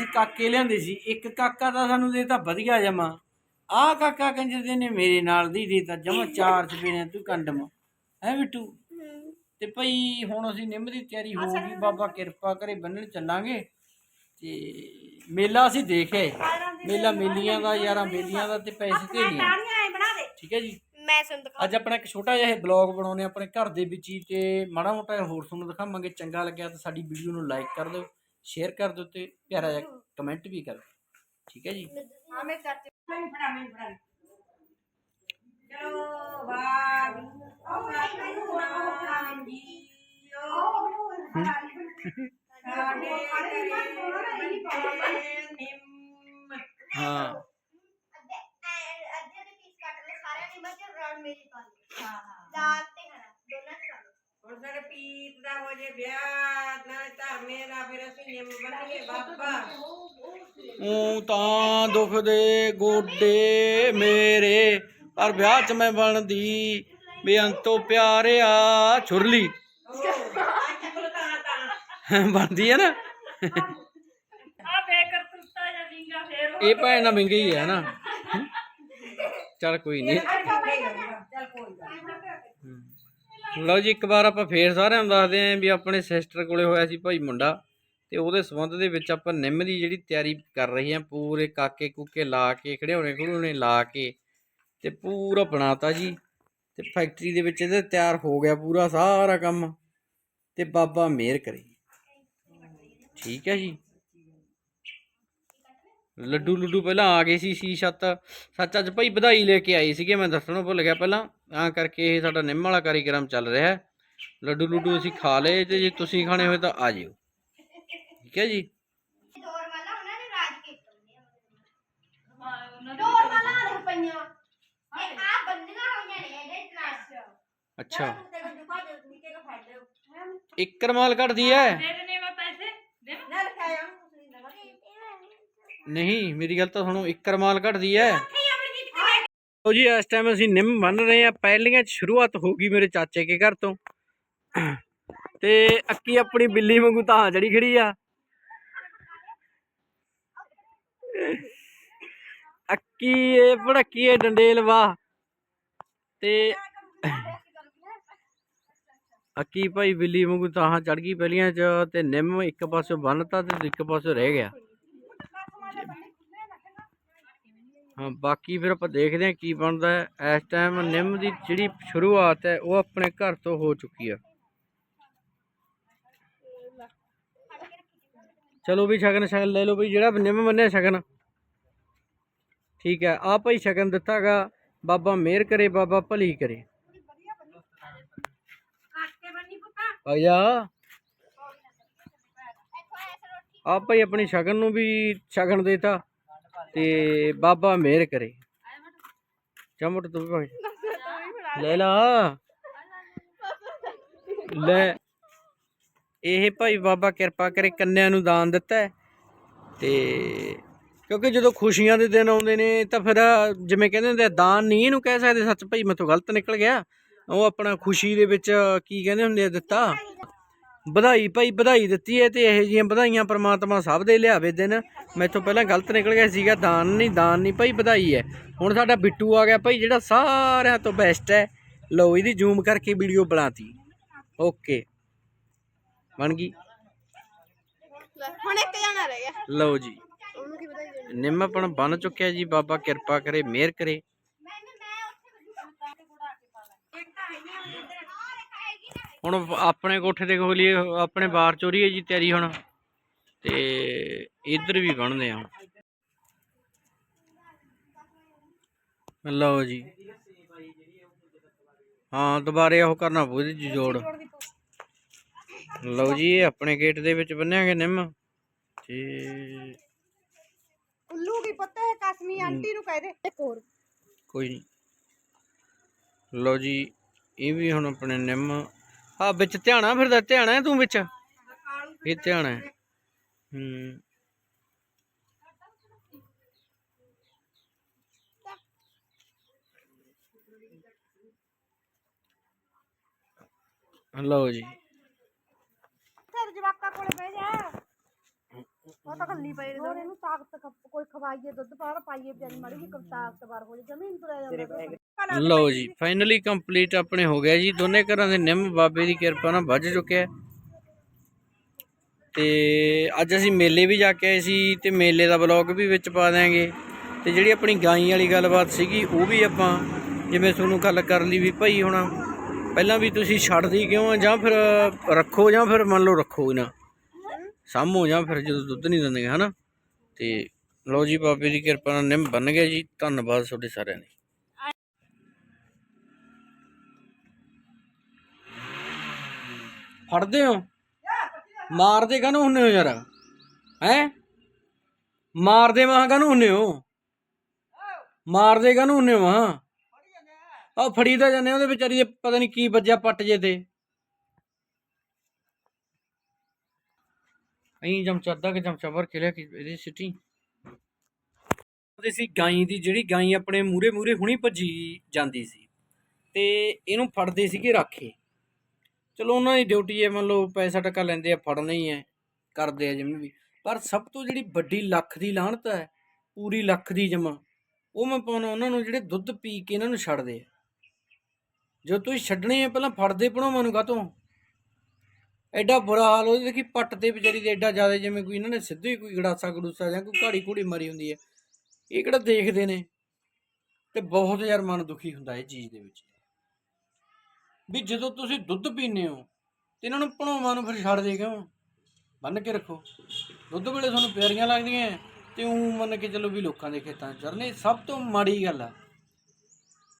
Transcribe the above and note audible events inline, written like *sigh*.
ਅਸੀਂ ਕਾਕੇ ਲਿਆਂਦੇ ਸੀ ਇੱਕ ਕਾਕਾ ਤਾਂ ਸਾਨੂੰ ਦੇਤਾ ਵਧੀਆ ਜਮਾ। ਆਹ ਕਾਕਾ ਕੰਜਰ ਦੇ ਨੇ ਮੇਰੇ ਨਾਲ ਦੀ ਦੇਤਾ ਜਮਾ ਚਾਰ ਚਪੇਨੇ ਤੂੰ ਕੰਡਮ ਹੈ ਬਿੱਟੂ? ਤੇ ਭਈ ਹੁਣ ਅਸੀਂ ਨਿੰਮ ਦੀ ਤਿਆਰੀ ਹੋ ਗਈ ਬਾਬਾ ਕਿਰਪਾ ਕਰੇ ਬੰਨਣ ਚੱਲਾਂਗੇ। ਤੇ ਮੇਲਾ ਅਸੀਂ ਦੇਖਿਆ ਮੇਲਾ ਮੇਲੀਆਂ ਦਾ ਯਾਰਾਂ ਬੇਲੀਆਂ ਦਾ ਤੇ ਪੈਸੇ ਤੇ ਨਹੀਂ ਠੀਕ ਹੈ ਜੀ? ਮੈਂ ਦਿਖਾ ਅੱਜ ਆਪਣਾ ਇੱਕ ਛੋਟਾ ਜਿਹਾ ਇਹ ਬਲੌਗ ਬਣਾਉਨੇ ਆਪਣੇ ਘਰ ਦੇ ਵਿੱਚ ਹੀ ਤੇ ਮਾੜਾ ਮੋਟਾ ਹੋਰ ਤੁਹਾਨੂੰ ਦਿਖਾਵਾਂਗੇ। ਚੰਗਾ ਲੱਗਿਆ ਤਾਂ ਸਾਡੀ ਵੀਡੀਓ ਨੂੰ ਲਾਈਕ ਕਰ ਦਿਓ। ਸ਼ੇਅਰ ਕਰ ਦਿਓ ਤੇ ਪਿਆਰਾ ਜਿਹਾ ਕਮੈਂਟ ਵੀ ਕਰ ਦਿਓ ਠੀਕ ਹੈ ਜੀ ਹਾਂ ਨੇ ਹੁਣ ਸਾਡੇ ਪੀਤ ਦਾ ਹੋ ਜੇ ਵਿਆਹ ਨਾਲੇ ਧਰਮੇ ਦਾ ਫਿਰ ਅਸੀਂ ਨਿੰਮ ਬੰਨੀਏ ਬਾਬਾ ਉਹ ਤਾਂ ਦੁੱਖ ਦੇ ਗੋਡੇ ਮੇਰੇ ਪਰ ਵਿਆਹ 'ਚ ਮੈਂ ਬਣਦੀ ਬੇਅੰਤੋ ਪਿਆਰਿਆ ਛੁਰਲੀ। ਚੁੱਪ ਤਾਂ ਤਾਂ। *laughs* ਬਣਦੀ ਹੈ ਨਾ। ਆ ਬੇਕਰ ਤੁੱਤਾ ਜਾਂ ਵਿੰਗਾ ਫੇਰ। ਇਹ ਭੈਣ ਮਹਿੰਗੀ ਹੀ ਨਾ। ਚਲ ਕੋਈ ਨਹੀਂ। ਨੀ। ਲਓ ਜੀ, ਇੱਕ ਵਾਰ ਆਪਾਂ ਫੇਰ ਸਾਰਿਆਂ ਨੂੰ ਦੱਸਦੇ ਆਂ ਵੀ ਆਪਣੇ ਸਿਸਟਰ ਕੋਲੇ ਹੋਇਆ ਸੀ ਭਾਈ ਮੁੰਡਾ ਤੇ ਉਹਦੇ ਸੰਬੰਧ ਦੇ ਵਿੱਚ ਆਪਾਂ ਨਿੰਮ ਦੀ ਜਿਹੜੀ ਤਿਆਰੀ ਕਰ ਰਹੇ ਆਂ, ਪੂਰੇ ਕਾਕੇ ਕੂਕੇ ਲਾ ਕੇ ਖੜਿਆਉਣੇ ਖੜੂਣੇ ਲਾ ਕੇ ਤੇ ਪੂਰਾ ਬਣਾਤਾ ਜੀ ਤੇ ਫੈਕਟਰੀ ਦੇ ਵਿੱਚ ਇਹਦਾ ਤਿਆਰ ਹੋ ਗਿਆ ਪੂਰਾ ਸਾਰਾ ਕੰਮ ਤੇ ਬਾਬਾ ਮਿਹਰ ਕਰੇ। ਠੀਕ ਹੈ ਜੀ। ਲੱਡੂ ਲੁੱਡੂ ਪਹਿਲਾਂ ਆ ਗਏ ਸੀ ਸੀ ਸੱਤ ਸੱਚ ਅੱਜ ਭਾਈ ਵਧਾਈ ਲੈ ਕੇ ਆਏ ਸੀਗੇ ਮੈਂ ਦੱਸਣੋਂ ਭੁੱਲ ਗਿਆ ਪਹਿਲਾਂ। ਤਾਂ ਕਰਕੇ ਇਹ ਸਾਡਾ ਨਿੰਮ ਵਾਲਾ ਕਾਰੀਗਰਮ ਚੱਲ ਰਿਹਾ ਹੈ। ਲੱਡੂ ਲੁੱਡੂ ਅਸੀਂ ਖਾ ਲਏ ਤੇ ਜੇ ਤੁਸੀਂ ਖਾਣੇ ਹੋਏ ਤਾਂ ਆ ਜਿਓ। ਠੀਕ ਹੈ ਜੀ? ਡੋਰ ਵਾਲਾ ਉਹਨਾਂ ਨੇ ਰਾਜ ਨਹੀਂ ਮੇਰੀ ਗੱਲ ਤਾਂ ਸੁਣੋ ਇੱਕ ਰਮਾਲ ਘਟਦੀ ਹੈ ਲੋ ਜੀ ਇਸ ਟਾਈਮ ਅਸੀਂ ਨਿੰਮ ਬੰਨ ਰਹੇ ਆ। ਪਹਿਲੀਆਂ ਚ ਸ਼ੁਰੂਆਤ ਹੋ ਗਈ ਮੇਰੇ ਚਾਚੇ ਕੇ ਘਰ ਤੋਂ। ਤੇ ਅੱਕੀ ਆਪਣੀ ਬਿੱਲੀ ਵਾਂਗੂ ਤਾਂ ਜੜੀ ਖੜੀ ਆ। ਅੱਕੀ ਇਹ ਭੜਕੀ ਇਹ ਡੰਡੇਲ ਵਾ ਤੇ ਅੱਕੀ ਭਾਈ ਬਿੱਲੀ ਵਾਂਗੂ ਤਾਂ ਚੜ ਗਈ ਪਹਿਲੀਆਂ ਚ ਤੇ ਨਿੰਮ ਇੱਕ ਪਾਸੇ ਬੰਨਤਾ ਤੇ ਇੱਕ ਪਾਸੇ ਰਹਿ ਗਿਆ। ਹਾਂ, ਬਾਕੀ ਫਿਰ ਆਪਾਂ ਦੇਖਦੇ ਹਾਂ ਕੀ ਬਣਦਾ ਹੈ। ਇਸ ਟਾਈਮ ਨਿੰਮ ਦੀ ਜਿਹੜੀ ਸ਼ੁਰੂਆਤ ਹੈ, ਉਹ ਆਪਣੇ ਘਰ ਤੋਂ ਹੋ ਚੁੱਕੀ ਆ। ਚਲੋ ਵੀ ਸ਼ਗਨ ਸ਼ਗਨ ਲੈ ਲਓ ਵੀ ਜਿਹੜਾ ਨਿੰਮ ਮੰਨਿਆ ਸ਼ਗਨ। ਠੀਕ ਹੈ ਆ ਭਾਈ ਸ਼ਗਨ ਦਿੱਤਾਗਾ, ਬਾਬਾ ਮਿਹਰ ਕਰੇ, ਬਾਬਾ ਭਲੀ ਕਰੇ। ਆ ਜਾ ਆ ਭਾਈ ਆਪਣੀ ਸ਼ਗਨ ਨੂੰ ਵੀ ਸ਼ਗਨ ਦੇਤਾ। ਤੇ ਬਾਬਾ ਮਿਹਰ ਕਰੇ। ਚਮਟ ਤੂੰ ਵੀ ਭਾਈ। ਲੈ ਲਾ। ਲੈ। ਇਹ ਭਾਈ ਬਾਬਾ ਕਿਰਪਾ ਕਰੇ ਕੰਨਿਆਂ ਨੂੰ ਦਾਨ ਦਿੱਤਾ ਤੇ ਕਿਉਂਕਿ ਜਦੋਂ ਖੁਸ਼ੀਆਂ ਦੇ ਦਿਨ ਆਉਂਦੇ ਨੇ ਤਾਂ ਫਿਰ ਜਿਵੇਂ ਕਹਿੰਦੇ ਹੁੰਦੇ ਆ, ਦਾਨ ਨਹੀਂ ਇਹਨੂੰ ਕਹਿ ਸਕਦੇ। ਸੱਚ ਭਾਈ ਮੈਥੋਂ ਗਲਤ ਨਿਕਲ ਗਿਆ। ਉਹ ਆਪਣਾ ਖੁਸ਼ੀ ਦੇ ਵਿੱਚ ਕੀ ਕਹਿੰਦੇ ਹੁੰਦੇ ਆ ਦਿੱਤਾ। ਵਧਾਈ ਭਾਈ ਵਧਾਈ ਦਿੱਤੀ ਹੈ ਤੇ ਇਹੋ ਜਿਹੀਆਂ ਵਧਾਈਆਂ ਪ੍ਰਮਾਤਮਾ ਸਭ ਦੇ ਲਿਆਵੇ ਦਿਨ। ਮੈਥੋਂ ਪਹਿਲਾਂ ਗਲਤ ਨਿਕਲ ਗਿਆ ਸੀਗਾ ਦਾਨ ਨਹੀਂ ਦਾਨ ਨਹੀਂ ਭਾਈ ਵਧਾਈ ਹੈ ਹੁਣ ਸਾਡਾ ਬਿੱਟੂ ਆ ਗਿਆ ਭਾਈ ਜਿਹੜਾ ਸਾਰਿਆਂ ਤੋਂ ਬੈਸਟ ਹੈ ਲਓ ਇਹਦੀ ਜ਼ੂਮ ਕਰਕੇ ਵੀਡੀਓ ਬਣਾਤੀ। ਓਕੇ ਬਣ ਗਈ। ਹੁਣ ਇੱਕ ਜਣਾ ਰਹਿ ਗਿਆ। ਲਓ ਜੀ। ਉਹਨੂੰ ਕੀ ਪਤਾ ਨਿੰਮ ਆਪਣਾ ਬਣ ਚੁੱਕਿਆ ਜੀ ਬਾਬਾ ਕਿਰਪਾ ਕਰੇ ਮਿਹਰ ਕਰੇ। ਹੁਣ ਆਪਣੇ ਕੋਠੇ ਤੇ ਖੋਲੀਏ ਆਪਣੇ ਬਾਰ ਚੋਰੀ ਹੈ ਜੀ ਤਿਆਰੀ ਹੁਣ ਤੇ ਇੱਧਰ ਵੀ ਬਣਦੇ ਆ ਲਓ ਜੀ। ਹਾਂ ਦੁਬਾਰੇ ਉਹ ਕਰਨਾ ਪਊ 'ਚ ਜੋੜ। ਲਓ ਜੀ ਇਹ ਆਪਣੇ ਗੇਟ ਦੇ ਵਿੱਚ ਬੰਨਿਆਗੇ ਨਿੰਮ। ਤੇ ਉੱਲੂ ਕੀ ਪਤਾ ਹੈ ਕਸਮੀ ਆਂਟੀ ਨੂੰ ਕਹਿ ਦੇ। ਇੱਕ ਹੋਰ। ਕੋਈ ਨਹੀਂ ਲਓ ਜੀ ਇਹ ਵੀ ਹੁਣ ਆਪਣੇ ਨਿੰਮ ਆ ਵਿੱਚ ਧਿਆਣਾ ਫਿਰਦਾ ਧਿਆਣਾ ਹੈ ਤੂੰ ਵਿੱਚ? ਇਹ ਧਿਆਣਾ ਹੈ। ਹੂੰ। ਲਓ ਜੀ। ਤੇਰੇ ਜਵਾਕਾਂ ਕੋਲੇ ਬਹਿ ਜਾ। ਉਹ ਤਾਂ ਕੱਲੀ ਪਈ ਹੋਰ ਇਹਨੂੰ ਤਾਕਤ ਕੋਈ ਖਵਾਈਏ ਦੁੱਧ ਪਾਰ ਪਾਈਏ ਵਿਚਾਰੀ ਮਾੜੀ ਕੋਈ ਤਾਕਤਵਰ ਹੋ ਜੇ। ਜ਼ਮੀਨ ਤੁਰਿਆ ਜਾਂਦਾ ਲਓ ਜੀ ਫਾਈਨਲੀ ਕੰਪਲੀਟ ਆਪਣੇ ਹੋ ਗਿਆ ਜੀ। ਦੋਨੇ ਘਰਾਂ ਦੇ ਨਿੰਮ ਬਾਬੇ ਦੀ ਕਿਰਪਾ ਨਾਲ ਵੱਜ ਚੁੱਕਿਆ ਤੇ ਅੱਜ ਅਸੀਂ ਮੇਲੇ ਵੀ ਜਾ ਕੇ ਆਏ ਸੀ ਤੇ ਮੇਲੇ ਦਾ ਵਲੌਗ ਵੀ ਵਿੱਚ ਪਾ ਦਿਆਂਗੇ। ਤੇ ਜਿਹੜੀ ਆਪਣੀ ਗਾਈ ਵਾਲੀ ਗੱਲਬਾਤ ਸੀਗੀ ਉਹ ਵੀ ਆਪਾਂ ਜਿਵੇਂ ਤੁਹਾਨੂੰ ਗੱਲ ਕਰ ਲਈ ਵੀ ਭਾਈ ਹੁਣ। ਪਹਿਲਾਂ ਵੀ ਤੁਸੀਂ ਛੱਡਦੀ ਕਿਉਂ ਆ? ਜਾਂ ਫਿਰ ਰੱਖੋ ਜਾਂ ਫਿਰ ਮੰਨ ਲਓ ਰੱਖੋ ਨਾ ਸਾਂਭੋ ਜਾਂ ਫਿਰ ਜਦੋਂ ਦੁੱਧ ਨਹੀਂ ਦਿੰਦੇ ਹਨਾ? ਤੇ ਲਓ ਜੀ ਬਾਬੇ ਦੀ ਕਿਰਪਾ ਨਾਲ ਨਿੰਮ ਬਣ ਗਿਆ ਜੀ। ਧੰਨਵਾਦ ਤੁਹਾਡੇ ਸਾਰਿਆਂ ਦਾ। ਫੜਦੇ ਹੋ? ਮਾਰਦੇ ਕਾਹਨੂੰ ਹੁੰਨੇ ਹੋ ਯਾਰ? ਹੈ? ਮਾਰਦੇ ਮਾਂ ਕਾਹਨੂੰ ਹੁੰਨੇ ਹੋ? ਮਾਰਦੇ ਕਾਹਨੂੰ ਹੁੰਨੇ ਹੋ ਮਾਂ ਫੜੀ ਤਾਂ ਜਾਂਦੇ ਉਹਦੇ ਵਿਚਾਰੀ ਦੇ ਪਤਾ ਨਹੀਂ ਕੀ ਵੱਜਿਆ ਪੱਟ ਜੇ ਤੇ। ਅਹੀਂ ਚਮਚਾ ਅੱਧਾ ਕਿ ਚਮਚਾ ਭਰ ਕੇ ਲਿਆ ਕਿ ਇਹਦੀ ਸਿੱਟੀ। ਸੀ ਗਾਈ ਦੀ, ਜਿਹੜੀ ਗਾਈ ਆਪਣੇ ਮੂਰੇ ਮੂਰੇ ਹੁਣੀ ਭੱਜੀ ਜਾਂਦੀ ਸੀ। ਤੇ ਇਹਨੂੰ ਫੜਦੇ ਸੀਗੇ ਰਾਖੇ। ਚਲੋ ਉਹਨਾਂ ਦੀ ਡਿਊਟੀ ਹੈ, ਮੰਨ ਲਓ ਪੈਸਾ ਟੱਕਾ ਲੈਂਦੇ ਆ, ਫੜਨਾ ਹੀ ਹੈ, ਕਰਦੇ ਆ ਜਿਵੇਂ ਵੀ। ਪਰ ਸਭ ਤੋਂ ਜਿਹੜੀ ਵੱਡੀ ਲੱਖ ਦੀ ਲਾਹਣਤ ਹੈ, ਪੂਰੀ ਲੱਖ ਦੀ ਜਮਾ ਉਹ ਮੈਂ ਪਾਉਣਾ ਉਹਨਾਂ ਨੂੰ ਜਿਹੜੇ ਦੁੱਧ ਪੀ ਕੇ ਇਹਨਾਂ ਨੂੰ ਛੱਡਦੇ ਆ। ਜੋ ਤੁਸੀਂ ਛੱਡਣੇ ਆ, ਪਹਿਲਾਂ ਫੜਦੇ ਭਣੋਵਾਂ ਨੂੰ ਕਾਤੋਂ ਐਡਾ ਬੁਰਾ ਹਾਲ ਉਹਦੇ ਦੇਖੀ ਪੱਟ ਤੇ ਵਿਚਾਰੀ ਦੇ ਐਡਾ ਜ਼ਿਆਦਾ ਜਿਵੇਂ ਕੋਈ ਇਹਨਾਂ ਨੇ ਸਿੱਧੇ ਹੀ ਕੋਈ ਗੜਾਸਾ ਗੜੂਸਾ ਜਾਂ ਕੋਈ ਘਾੜੀ ਘੂੜੀ ਮਾਰੀ ਹੁੰਦੀ ਹੈ। ਇਹ ਕਿਹੜਾ ਦੇਖਦੇ ਨੇ? ਤੇ ਬਹੁਤ ਯਾਰ ਮਨ ਦੁਖੀ ਹੁੰਦਾ ਇਹ ਚੀਜ਼ ਦੇ ਵਿੱਚ। ਵੀ ਜਦੋਂ ਤੁਸੀਂ ਦੁੱਧ ਪੀਂਦੇ ਹੋ ਤੇ ਇਹਨਾਂ ਨੂੰ ਭਣੋਵਾਂ ਨੂੰ ਫਿਰ ਛੱਡ ਦੇ ਕਿਉਂ? ਬੰਨ ਕੇ ਰੱਖੋ। ਦੁੱਧ ਵੇਲੇ ਤੁਹਾਨੂੰ ਪਿਆਰੀਆਂ ਲੱਗਦੀਆਂ ਤੇ ਉਹ ਮੰਨ ਕੇ ਚੱਲੋ ਵੀ ਲੋਕਾਂ ਦੇ ਖੇਤਾਂ 'ਚ ਚਰਨੇ ਸਭ ਤੋਂ ਮਾੜੀ ਗੱਲ ਆ